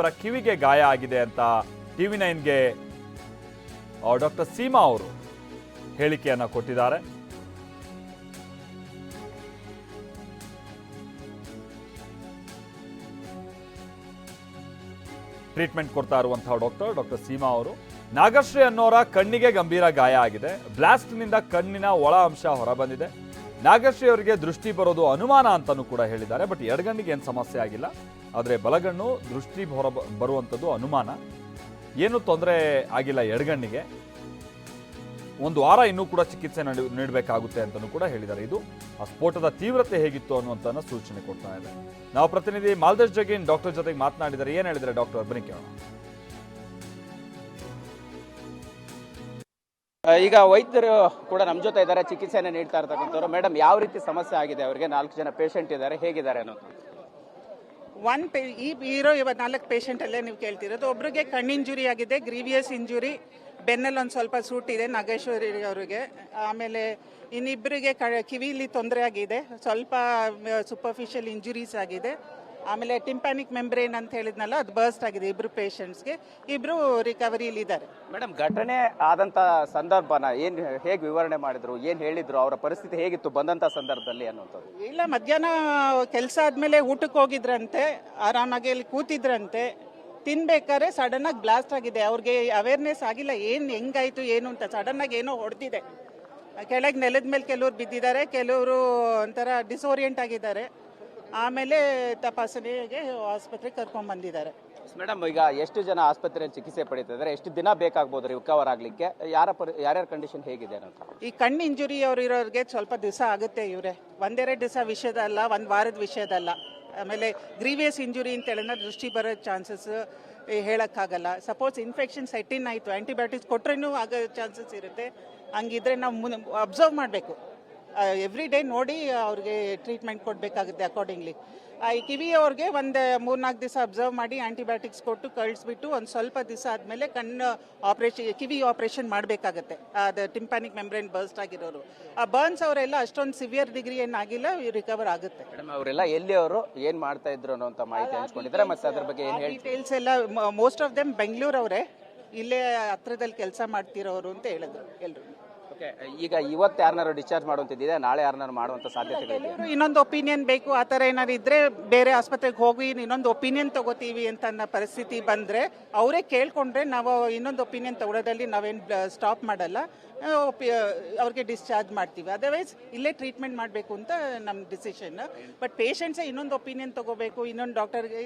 ಇಬ್ಬರ ಕಿವಿಗೆ ಗಾಯ ಆಗಿದೆ ಅಂತ ಟಿವಿ ನೈನ್ಗೆ ಡಾಕ್ಟರ್ ಸೀಮಾ ಅವರು ಹೇಳಿಕೆಯನ್ನ ಕೊಟ್ಟಿದ್ದಾರೆ. ಟ್ರೀಟ್ಮೆಂಟ್ ಕೊಡ್ತಾ ಇರುವಂತಹ ಡಾಕ್ಟರ್ ಡಾಕ್ಟರ್ ಸೀಮಾ ಅವರು, ನಾಗಶ್ರೀ ಅನ್ನೋರ ಕಣ್ಣಿಗೆ ಗಂಭೀರ ಗಾಯ ಆಗಿದೆ. ಬ್ಲಾಸ್ಟ್ನಿಂದ ಕಣ್ಣಿನ ಒಳ ಅಂಶ ಹೊರಬಂದಿದೆ. ನಾಗಶ್ರೀ ಅವರಿಗೆ ದೃಷ್ಟಿ ಬರೋದು ಅನುಮಾನ ಅಂತಾನೂ ಕೂಡ ಹೇಳಿದ್ದಾರೆ, ಬಟ್ ಎಡಗಣ್ಣಿಗೆ ಏನು ಸಮಸ್ಯೆ ಆಗಿಲ್ಲ. ಆದರೆ ಬಲಗಣ್ಣು ದೃಷ್ಟಿ ಹೊರ ಬರುವಂಥದ್ದು ಅನುಮಾನ. ಏನು ತೊಂದರೆ ಆಗಿಲ್ಲ ಎಡಗಣ್ಣಿಗೆ ಒಂದು ವಾರ ಇನ್ನೂ ಕೂಡ ಚಿಕಿತ್ಸೆ ನಡೆ ನೀಡಬೇಕಾಗುತ್ತೆ ಅಂತಲೂ ಕೂಡ ಹೇಳಿದ್ದಾರೆ. ಇದು ಆ ಸ್ಫೋಟದ ತೀವ್ರತೆ ಹೇಗಿತ್ತು ಅನ್ನುವಂಥ ಸೂಚನೆ ಕೊಡ್ತಾ ಇದೆ. ನಾವು ಪ್ರತಿನಿಧಿ ಮಾಲ್ದೇಶ್ ಜಗೀನ್ ಡಾಕ್ಟರ್ ಜೊತೆಗೆ ಮಾತನಾಡಿದರೆ ಏನು ಹೇಳಿದರೆ ಡಾಕ್ಟರ್? ಬನ್ನಿ ಕೇಳೋಣ. ಈಗ ವೈದ್ಯರು ಕೂಡ ನಮ್ಮ ಜೊತೆ ಇದ್ದಾರೆ. ಚಿಕಿತ್ಸೆಯನ್ನು ನೀಡ್ತಾ ಇರ್ತಕ್ಕಂಥವ್ರು. ಮೇಡಮ್, ಯಾವ ರೀತಿ ಸಮಸ್ಯೆ ಆಗಿದೆ? ಅವರಿಗೆ ನಾಲ್ಕು ಜನ ಪೇಷಂಟ್ ಇದ್ದಾರೆ. ಹೇಗಿದ್ದಾರೆ ಅನ್ನೋದು. ಒನ್ ಪೇ ಈ ಇರೋ ಇವತ್ತು ನಾಲ್ಕು ಪೇಷಂಟ್ ಅಲ್ಲೇ ನೀವು ಕೇಳ್ತಿರೋದು. ಒಬ್ರಿಗೆ ಕಣ್ಣು ಇಂಜುರಿ ಆಗಿದೆ ಗ್ರೀವಿಯಸ್ ಇಂಜುರಿ ಬೆನ್ನಲ್ಲಿ ಒಂದು ಸ್ವಲ್ಪ ಸೂಟ್ ಇದೆ, ನಾಗೇಶ್ವರಿ ಅವರಿಗೆ. ಆಮೇಲೆ ಇನ್ನಿಬ್ಬರಿಗೆ ಕಿವಿಲಿ ತೊಂದರೆ ಆಗಿದೆ, ಸ್ವಲ್ಪ ಸೂಪರ್ಫಿಷಿಯಲ್ ಇಂಜುರೀಸ್ ಆಗಿದೆ. ಆಮೇಲೆ ಟಿಂಪ್ಯಾನಿಕ್ ಮೆಂಬ್ರೇನ್ ಅಂತ ಹೇಳಿದ್ನಲ್ಲ ಅದು ಬರ್ಸ್ಟ್ ಆಗಿದೆ ಇಬ್ರು ಪೇಷಂಟ್ಸ್ಗೆ ಇಬ್ರು ರಿಕವರಿಯಲ್ಲಿ ಇದ್ದಾರೆ. ಮೇಡಮ್ ಘಟನೆ ಆದಂತ ಸಂದರ್ಭನ ಏನ್ ಹೇಗೆ ವಿವರಣೆ ಮಾಡಿದ್ರು ಏನ್ ಹೇಳಿದ್ರು ಅವರ ಪರಿಸ್ಥಿತಿ ಹೇಗಿತ್ತು ಬಂದಂತ ಸಂದರ್ಭದಲ್ಲಿ ಅನ್ನೋದು ಇಲ್ಲ ಮಧ್ಯಾಹ್ನ ಕೆಲಸ ಆದ್ಮೇಲೆ ಊಟಕ್ಕೆ ಹೋಗಿದ್ರಂತೆ ಆರಾಮಾಗಿ ಅಲ್ಲಿ ಕೂತಿದ್ರಂತೆ. ತಿನ್ಬೇಕಾದ್ರೆ ಸಡನ್ ಆಗಿ ಬ್ಲಾಸ್ಟ್ ಆಗಿದೆ. ಅವ್ರಿಗೆ ಅವೇರ್ನೆಸ್ ಆಗಿಲ್ಲ ಏನ್ ಹೆಂಗಾಯ್ತು ಏನು ಅಂತ. ಸಡನ್ ಆಗಿ ಏನೋ ಹೊಡೆದಿದೆ. ಕೆಳಗೆ ನೆಲದ ಮೇಲೆ ಕೆಲವ್ರು ಬಿದ್ದಿದ್ದಾರೆ ಕೆಲವರು ಒಂಥರ ಡಿಸೋರಿಯೆಂಟ್ ಆಗಿದ್ದಾರೆ ಆಮೇಲೆ ತಪಾಸಣೆಗೆ ಆಸ್ಪತ್ರೆಗೆ ಕರ್ಕೊಂಡ್ ಬಂದಿದ್ದಾರೆ. ಮೇಡಮ್ ಈಗ ಎಷ್ಟು ಜನ ಆಸ್ಪತ್ರೆಯಲ್ಲಿ ಚಿಕಿತ್ಸೆ ಪಡೀತಾ ಇದ್ದಾರೆ ಎಷ್ಟು ದಿನ ಬೇಕಾಗ್ಬೋದು ರಿಕವರ್ ಆಗಲಿಕ್ಕೆ? ಯಾರ ಪರಿ ಯಾರ್ಯಾರ ಕಂಡೀಷನ್ ಹೇಗಿದೆ ಅಂತ ಈ ಕಣ್ಣು ಇಂಜುರಿ ಅವ್ರು ಇರೋರಿಗೆ ಸ್ವಲ್ಪ ದಿವಸ ಆಗುತ್ತೆ ಇವರೇ. ಒಂದೆರಡು ದಿವಸ ವಿಷಯದಲ್ಲ ಒಂದು ವಾರದ ವಿಷಯದಲ್ಲ ಆಮೇಲೆ ಗ್ರೀವಿಯಸ್ ಇಂಜುರಿ ಅಂತ ಹೇಳಿದ್ರೆ ದೃಷ್ಟಿ ಬರೋ ಚಾನ್ಸಸ್ ಹೇಳೋಕ್ಕಾಗಲ್ಲ. ಸಪೋಸ್ ಇನ್ಫೆಕ್ಷನ್ ಸೆಟ್ಟಿನ್ ಆಯಿತು ಆ್ಯಂಟಿಬಯೋಟಿಕ್ಸ್ ಕೊಟ್ರೇನು ಆಗೋ ಚಾನ್ಸಸ್ ಇರುತ್ತೆ. ಹಂಗಿದ್ರೆ ನಾವು ಮುನ್ ಅಬ್ಸರ್ವ್ ಮಾಡಬೇಕು. ಎವ್ರಿ ಡೇ ನೋಡಿ ಅವ್ರಿಗೆ ಟ್ರೀಟ್ಮೆಂಟ್ ಕೊಡಬೇಕಾಗುತ್ತೆ ಅಕಾರ್ಡಿಂಗ್ಲಿ ಈ ಕಿವಿ ಅವ್ರಿಗೆ ಒಂದು ಮೂರ್ನಾಲ್ಕು ದಿವಸ ಅಬ್ಸರ್ವ್ ಮಾಡಿ ಆ್ಯಂಟಿಬಯೋಟಿಕ್ಸ್ ಕೊಟ್ಟು ಕಳಿಸ್ಬಿಟ್ಟು ಒಂದು ಸ್ವಲ್ಪ ದಿವಸ ಆದಮೇಲೆ ಕಣ್ಣು ಆಪ್ರೇಷನ್ ಕಿವಿ ಆಪ್ರೇಷನ್ ಮಾಡಬೇಕಾಗತ್ತೆ. ಅದು ಟಿಂಪ್ಯಾನಿಕ್ ಮೆಂಬ್ರೇನ್ ಬರ್ಸ್ಟ್ ಆಗಿರೋರು. ಆ ಬರ್ನ್ಸ್ ಅವರೆಲ್ಲ ಅಷ್ಟೊಂದು ಸಿವಿಯರ್ ಡಿಗ್ರಿ ಏನಾಗಿಲ್ಲ ರಿಕವರ್ ಆಗುತ್ತೆ. ಮೇಡಮ್ ಅವರೆಲ್ಲ ಎಲ್ಲಿ ಅವರು ಏನ್ ಮಾಡ್ತಾ ಇದ್ರು ಅನ್ನೋಂಥ ಮಾಹಿತಿ ಹಂಚ್ಕೊಂಡಿದ್ರೆ ಮತ್ತೆ ಅದ್ರ ಬಗ್ಗೆ ಏನು ಹೇಳಿ ಡೀಟೇಲ್ಸ್ ಎಲ್ಲ ಮೋಸ್ಟ್ ಆಫ್ ದೆಮ್ ಬೆಂಗಳೂರು ಅವರೇ. ಇಲ್ಲೇ ಹತ್ರದಲ್ಲಿ ಕೆಲಸ ಮಾಡ್ತಿರೋರು ಅಂತ ಹೇಳಿದ್ರು ಎಲ್ಲರೂ ಈಗ ಇವತ್ತು ಯಾರನ್ನಾರು ಡಿಸ್ಚಾರ್ಜ್ ಮಾಡುವಂತಿದೆ ನಾಳೆ ಯಾರನ್ನಾರು ಮಾಡುವಂತ ಸಾಧ್ಯತೆ ಇದೆ ಇನ್ನೊಂದು ಒಪಿನಿಯನ್ ಬೇಕು, ಆ ಥರ ಏನಾದ್ರು ಇದ್ರೆ ಬೇರೆ ಆಸ್ಪತ್ರೆಗೆ ಹೋಗಿ ಇನ್ನೊಂದು ಒಪಿನಿಯನ್ ತಗೋತೀವಿ ಅಂತ ಅನ್ನೋ ಪರಿಸ್ಥಿತಿ ಬಂದ್ರೆ ಅವರೇ ಕೇಳ್ಕೊಂಡ್ರೆ ನಾವು ಇನ್ನೊಂದು ಒಪಿನಿಯನ್ ತಗೊಳ್ಳೋದಲ್ಲಿ ನಾವೇನು ಸ್ಟಾಪ್ ಮಾಡಲ್ಲ. ಅವ್ರಿಗೆ ಡಿಸ್ಚಾರ್ಜ್ ಮಾಡ್ತೀವಿ. ಅದರ್ವೈಸ್ ಇಲ್ಲೇ ಟ್ರೀಟ್ಮೆಂಟ್ ಮಾಡಬೇಕು ಅಂತ ನಮ್ಮ ಡಿಸಿಷನ್ ಬಟ್ ಪೇಷಂಟ್ಸೇ ಇನ್ನೊಂದು ಒಪಿನಿಯನ್ ತಗೋಬೇಕು, ಇನ್ನೊಂದು ಡಾಕ್ಟರ್ಗೆ